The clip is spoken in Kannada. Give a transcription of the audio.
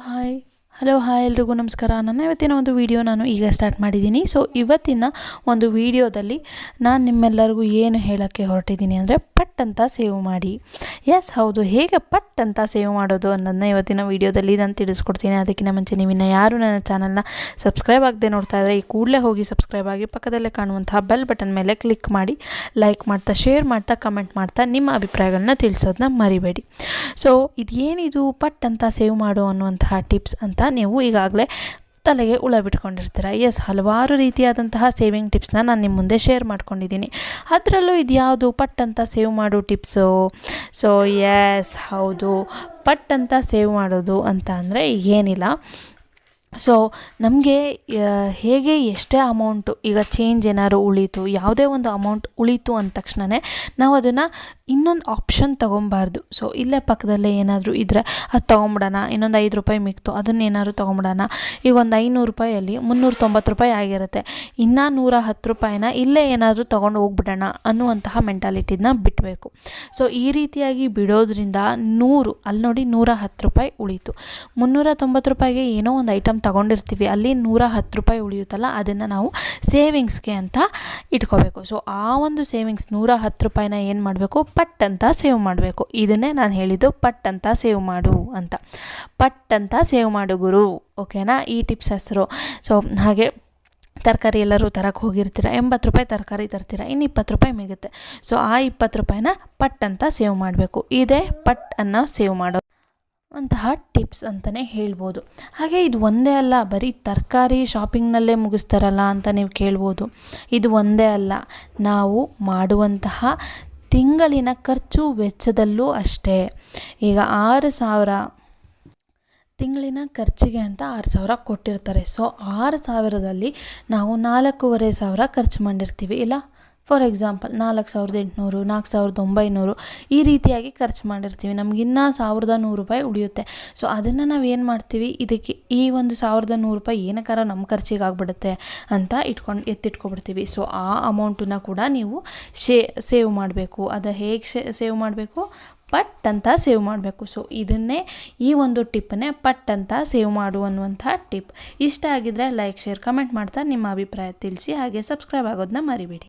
ಹಾಯ್ ಹಲೋ ಹಾಯ್ ಎಲ್ರಿಗೂ ನಮಸ್ಕಾರ. ನನ್ನ ಇವತ್ತಿನ ಒಂದು ವಿಡಿಯೋ ನಾನು ಈಗ ಸ್ಟಾರ್ಟ್ ಮಾಡಿದ್ದೀನಿ. ಸೊ ಇವತ್ತಿನ ಒಂದು ವಿಡಿಯೋದಲ್ಲಿ ನಾನು ನಿಮ್ಮೆಲ್ಲರಿಗೂ ಏನು ಹೇಳೋಕ್ಕೆ ಹೊರಟಿದ್ದೀನಿ ಅಂದರೆ ಪಟ್ ಅಂತ ಸೇವ್ ಮಾಡಿ. ಎಸ್ ಹೌದು. ಹೇಗೆ ಪಟ್ ಅಂತ ಸೇವ್ ಮಾಡೋದು ಅನ್ನೋದನ್ನ ಇವತ್ತಿನ ವಿಡಿಯೋದಲ್ಲಿ ನಾನು ತಿಳಿಸ್ಕೊಡ್ತೀನಿ. ಅದಕ್ಕಿಂತ ಮುಂಚೆ ನೀವಿನ್ನು ಯಾರು ನನ್ನ ಚಾನಲ್ನ ಸಬ್ಸ್ಕ್ರೈಬ್ ಆಗದೆ ನೋಡ್ತಾ ಇದ್ದರೆ ಈ ಕೂಡಲೇ ಹೋಗಿ ಸಬ್ಸ್ಕ್ರೈಬ್ ಆಗಿ ಪಕ್ಕದಲ್ಲೇ ಕಾಣುವಂತಹ ಬೆಲ್ ಬಟನ್ ಮೇಲೆ ಕ್ಲಿಕ್ ಮಾಡಿ ಲೈಕ್ ಮಾಡ್ತಾ ಶೇರ್ ಮಾಡ್ತಾ ಕಮೆಂಟ್ ಮಾಡ್ತಾ ನಿಮ್ಮ ಅಭಿಪ್ರಾಯಗಳನ್ನ ತಿಳಿಸೋದನ್ನ ಮರಿಬೇಡಿ. ಸೊ ಇದೇನಿದು ಪಟ್ ಅಂತ ಸೇವ್ ಮಾಡು ಅನ್ನುವಂತಹ ಟಿಪ್ಸ್ ಅಂತ ನೀವು ಈಗಾಗಲೇ ತಲೆಗೆ ಹುಳ ಬಿಟ್ಕೊಂಡಿರ್ತೀರ. ಎಸ್ ಹಲವಾರು ರೀತಿಯಾದಂತಹ ಸೇವಿಂಗ್ ಟಿಪ್ಸ್ನ ನಾನು ನಿಮ್ಮ ಮುಂದೆ ಶೇರ್ ಮಾಡ್ಕೊಂಡಿದ್ದೀನಿ. ಅದರಲ್ಲೂ ಇದು ಯಾವುದು ಪಟ್ ಅಂತ ಸೇವ್ ಮಾಡೋ ಟಿಪ್ಸು ಸೊ ಎಸ್ ಹೌದು. ಪಟ್ ಅಂತ ಸೇವ್ ಮಾಡೋದು ಅಂತ ಅಂದರೆ ಏನಿಲ್ಲ. ಸೊ ನಮಗೆ ಹೇಗೆ ಎಷ್ಟೇ ಅಮೌಂಟು ಈಗ ಚೇಂಜ್ ಏನಾದ್ರು ಉಳೀತು, ಯಾವುದೇ ಒಂದು ಅಮೌಂಟ್ ಉಳೀತು ಅಂದ ತಕ್ಷಣವೇ ನಾವು ಅದನ್ನು ಇನ್ನೊಂದು ಆಪ್ಷನ್ ತೊಗೊಬಾರ್ದು. ಸೊ ಇಲ್ಲೇ ಪಕ್ಕದಲ್ಲೇ ಏನಾದರೂ ಇದ್ದರೆ ಅದು ತೊಗೊಂಬಿಡೋಣ, ಇನ್ನೊಂದು ಐದು ರೂಪಾಯಿ ಮಿಕ್ತು, ಅದನ್ನು ಏನಾದ್ರು ತೊಗೊಂಬಿಡೋಣ. ಈಗ ಒಂದು ಐನೂರು ರೂಪಾಯಲ್ಲಿ ಮುನ್ನೂರ ತೊಂಬತ್ತು ರೂಪಾಯಿ ಆಗಿರುತ್ತೆ. ಇನ್ನೂ ನೂರ ಹತ್ತು ರೂಪಾಯಿನ ಇಲ್ಲೇ ಏನಾದರೂ ತೊಗೊಂಡು ಹೋಗ್ಬಿಡೋಣ ಅನ್ನುವಂತಹ ಮೆಂಟಾಲಿಟಿನ ಬಿಡಬೇಕು ಸೊ ಈ ರೀತಿಯಾಗಿ ಬಿಡೋದ್ರಿಂದ ನೂರು, ಅಲ್ಲಿ ನೋಡಿ ನೂರ ಹತ್ತು ರೂಪಾಯಿ ಉಳೀತು. ಮುನ್ನೂರ ತೊಂಬತ್ತು ರೂಪಾಯಿಗೆ ಏನೋ ಒಂದು ಐಟಮ್ ತಗೊಂಡಿರ್ತೀವಿ. ಅಲ್ಲಿ ನೂರ ಹತ್ತು ರೂಪಾಯಿ ಉಳಿಯುತ್ತಲ್ಲ, ಅದನ್ನು ನಾವು ಸೇವಿಂಗ್ಸ್ಗೆ ಅಂತ ಇಟ್ಕೋಬೇಕು. ಸೊ ಆ ಒಂದು ಸೇವಿಂಗ್ಸ್ ನೂರ ಹತ್ತು ರೂಪಾಯಿನ ಏನು ಮಾಡಬೇಕು? ಪಟ್ ಅಂತ ಸೇವ್ ಮಾಡಬೇಕು. ಇದನ್ನೇ ನಾನು ಹೇಳಿದ್ದು ಪಟ್ ಅಂತ ಸೇವ್ ಮಾಡು ಅಂತ. ಪಟ್ ಅಂತ ಸೇವ್ ಮಾಡು ಗುರು. ಓಕೆನಾ ಈ ಟಿಪ್ಸ್ ಹೆಸರು. ಸೊ ಹಾಗೆ ತರಕಾರಿ ಎಲ್ಲರೂ ತರಕ್ಕೆ ಹೋಗಿರ್ತೀರ? ಎಂಬತ್ತು ರೂಪಾಯಿ ತರಕಾರಿ ತರ್ತೀರ? ಇನ್ನು ಇಪ್ಪತ್ತು ರೂಪಾಯಿ ಮಿಗುತ್ತೆ. ಸೊ ಆ ಇಪ್ಪತ್ತು ರೂಪಾಯಿನ ಪಟ್ ಅಂತ ಸೇವ್ ಮಾಡಬೇಕು. ಇದೇ ಪಟ್ ಅನ್ನು ಸೇವ್ ಮಾಡೋ ಅಂತಹ ಟಿಪ್ಸ್ ಅಂತಲೇ ಹೇಳ್ಬೋದು. ಹಾಗೆ ಇದು ಒಂದೇ ಅಲ್ಲ, ಬರೀ ತರಕಾರಿ ಶಾಪಿಂಗ್ನಲ್ಲೇ ಮುಗಿಸ್ತಾರಲ್ಲ ಅಂತ ನೀವು ಕೇಳ್ಬೋದು. ಇದು ಒಂದೇ ಅಲ್ಲ, ನಾವು ಮಾಡುವಂತಹ ತಿಂಗಳಿನ ಖರ್ಚು ವೆಚ್ಚದಲ್ಲೂ ಅಷ್ಟೇ. ಈಗ ಆರು ಸಾವಿರ ತಿಂಗಳಿನ ಖರ್ಚಿಗೆ ಅಂತ ಆರು ಸಾವಿರ ಕೊಟ್ಟಿರ್ತಾರೆ. ಸೊ, ಆರು ಸಾವಿರದಲ್ಲಿ ನಾವು ನಾಲ್ಕೂವರೆ ಸಾವಿರ ಖರ್ಚು ಮಾಡಿರ್ತೀವಿ, ಇಲ್ಲ? ಫಾರ್ ಎಕ್ಸಾಂಪಲ್ ನಾಲ್ಕು ಸಾವಿರದ ಎಂಟುನೂರು, ನಾಲ್ಕು ಸಾವಿರದ ಒಂಬೈನೂರು ಈ ರೀತಿಯಾಗಿ ಖರ್ಚು ಮಾಡಿರ್ತೀವಿ. ನಮಗಿನ್ನೂ ಸಾವಿರದ ನೂರು ರೂಪಾಯಿ ಉಳಿಯುತ್ತೆ. ಸೊ ಅದನ್ನು ನಾವು ಏನು ಮಾಡ್ತೀವಿ? ಇದಕ್ಕೆ ಈ ಒಂದು ಸಾವಿರದ ನೂರು ರೂಪಾಯಿ ಏನಕ್ಕಾರ ನಮ್ಮ ಖರ್ಚಿಗೆ ಆಗ್ಬಿಡುತ್ತೆ ಅಂತ ಇಟ್ಕೊಂಡು ಎತ್ತಿಟ್ಕೊಬಿಡ್ತೀವಿ. ಸೊ ಆ ಅಮೌಂಟನ್ನು ಕೂಡ ನೀವು ಶೇ, ಸೇವ್ ಮಾಡಬೇಕು. ಅದು ಹೇಗೆ ಸೇವ್ ಮಾಡಬೇಕು? ಪಟ್ ಅಂತ ಸೇವ್ ಮಾಡಬೇಕು. ಸೊ ಇದನ್ನೇ ಈ ಒಂದು ಟಿಪ್ಪನ್ನೇ ಪಟ್ ಅಂತ ಸೇವ್ ಮಾಡು ಅನ್ನುವಂಥ ಟಿಪ್. ಇಷ್ಟ ಆಗಿದ್ರೆ ಲೈಕ್, ಶೇರ್, ಕಮೆಂಟ್ ಮಾಡ್ತಾ ನಿಮ್ಮ ಅಭಿಪ್ರಾಯ ತಿಳಿಸಿ. ಹಾಗೆ ಸಬ್ಸ್ಕ್ರೈಬ್ ಆಗೋದನ್ನ ಮರಿಬೇಡಿ.